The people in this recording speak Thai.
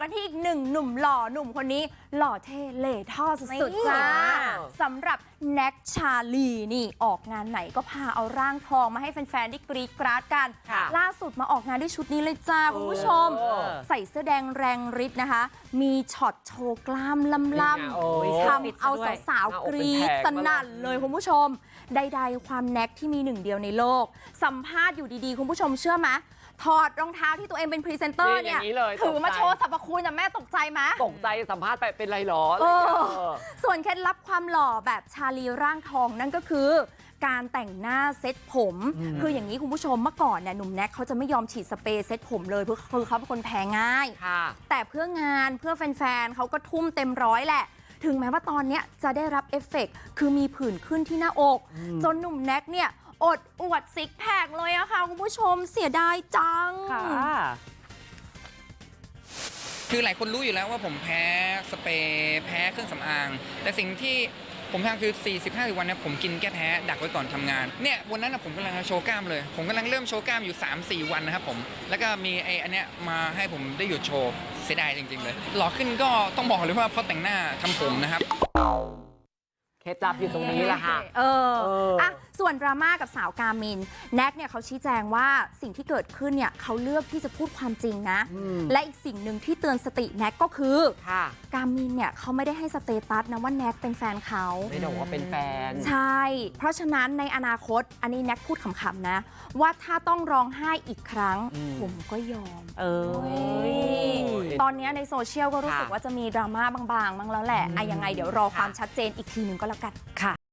กันที่อีกหนึ่งหนุ่มหล่อหนุ่มคนนี้หล่อเท่เหล่ท่อสุดๆจ้าว้าวสำหรับแน็กชาลีนี่ออกงานไหนก็พาเอาร่างทองมาให้แฟนๆได้กรีดกราดกันค่ะล่าสุดมาออกงานด้วยชุดนี้เลยจ้าคุณผู้ชมเออใส่เสื้อแดงแรงฤทธิ์นะคะ มีช็อตโชว์กล้ามล่นี่ไงโอ้ยำๆเสื้อฟิตทำเอาซะด้วยสาวหน้าๆอกกเป็นรีดแผงสนั่นมาเลยเลยคุณผู้ชม ใดๆ ความแน็กที่มีหนึ่งเดียวในโลก สัมภาษณ์อยู่ดีๆ คุณผู้ชมเชื่อไหมถอดรองเท้าที่ตัวเองเป็นพรีเซนเตอร์นี่เนี่อยย่างนี้เลยถือมาตกใจโชว์สรรพคุณอะแม่ตกใจไหมตกใจสัมภาษณ์ไปเป็นไรหรอเออเออ ส่วนเคล็ดลับความหล่อแบบชาลีร่างทองนั่นก็คือ การแต่งหน้าเซ็ตผมคืออย่างนี้คุณผู้ชมเมื่อก่อนเนี่ยหนุ่มแน็กเขาจะไม่ยอมฉีดสเปรย์เซ็ตผมเลยเพราะคือเขาเป็นคนแพ้ง่าย ค่ะ แต่เพื่องานเพื่อแฟนๆเขาก็ทุ่มเต็มร้อยแหละ ถึงแม้ว่าตอนเนี้ยจะได้รับเอฟเฟกต์คือมีผื่นขึ้นที่หน้าอก จนหนุ่มแน็กเนี่ย อดอวดซิกแพคเลยอะค่ะ คุณผู้ชมเสียดายจังคื คือหลายคนรู้อยู่แล้วว่าผมแพ้สเปรย์แพ้เครื่องสำอาง แต่สิ่งที่ผมทำคือ 45วันเนี่ยผมกินแก้แพ้ดักไว้ก่อนทำงาน เนี่ยวันนั้นนะผมกำลังโชว์กล้ามเลย ผมกำลังเริ่มโชว์กล้ามอยู่ 3-4 วันนะครับผม แล้วก็มีไอ้อันเนี้ยมาให้ผมได้หยุดโชว์เสียดายจริงๆเลย หล่อขึ้นก็ต้องบอกเลยว่าเพราะแต่งหน้าทำผมนะครับ เคล็ดลับอยู่ตรงนี้แหละค่ะ เออเอออ่อะส่วนดราม่ากับสาวกามิน แน็กเนี่ยเขาชี้แจงว่าสิ่งที่เกิดขึ้นเนี่ยเขาเลือกที่จะพูดความจริงนะอืมและอีกสิ่งหนึ่งที่เตือนสติแน็กก็คือค่ะกามินเนี่ยเขาไม่ได้ให้สเตตัสนะว่าแน็กเป็นแฟนเขา ไม่ได้บอกว่าเป็นแฟน ใช่ เพราะฉะนั้นในอนาคตอันนี้แน็กพูดขำๆนะ ว่าถ้าต้องร้องไห้อีกครั้งอืมผมก็ยอม เออต อนเนี้ยในโซเชียลก็รู้สึกค่ะว่าจะมีดราม่าบางๆบ้างแล้วแหละอะยังไงเดี๋ยวรอความชัดเจนอีกทีหนึ่งก็แล้วกันค่ะ